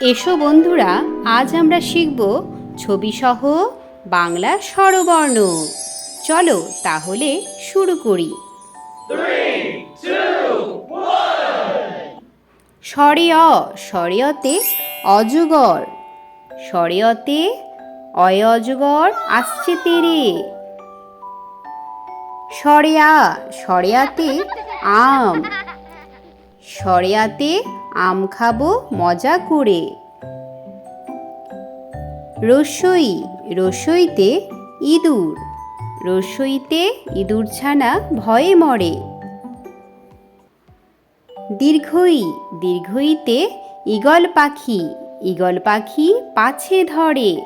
এসো বন্ধুরা, আজ আমরা শিখব ছবিসহ বাংলা স্বরবর্ণ। চলো তাহলে শুরু করি। স্বরে অজগর স্বরেয়তে অয় অজগর আসছে তেরে। সরেয়া সরেয়াতে আম। সরেয়াতে আম খাব, মজা করে। রসই, রসইতে ইঁদুর। রসইতে ইঁদুর ছানা ভয়ে মরে। দীর্ঘই, দীর্ঘইতে ঈগল পাখি ঈগল পাখি পাছে ধরে।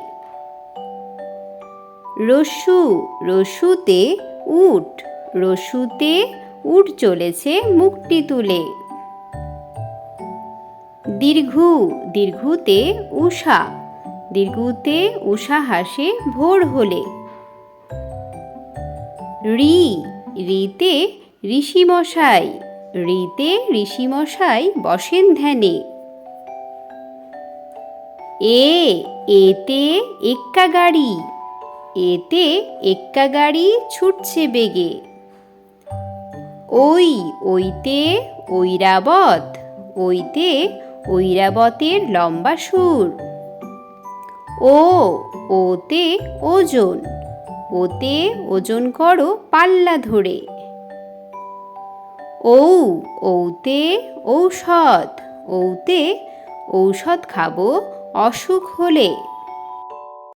রসু, রসুতে উট রসুতে উট চলেছে মুখটি তুলে। দীর্ঘু, দীর্ঘুতে উষা দীর্ঘুতে উষা হাসে ভোর হলে। রি, রিতে ঋষিমশাই রিতে ঋষিমশাই বসেন ধ্যানে। এ, এতে এক্কা গাড়ি, এতে এক্কা গাড়ি ছুটছে বেগে। ওই, ওইতে ঐরাবত, ওইতে ঐরাবতের লম্বা সুর। ও, ওতে ওজন। ওতে ওজন করো পাল্লা ধরে। ঔ, ঔতে ঔষধ। ঔতে ঔষধ খাব অসুখ হলে।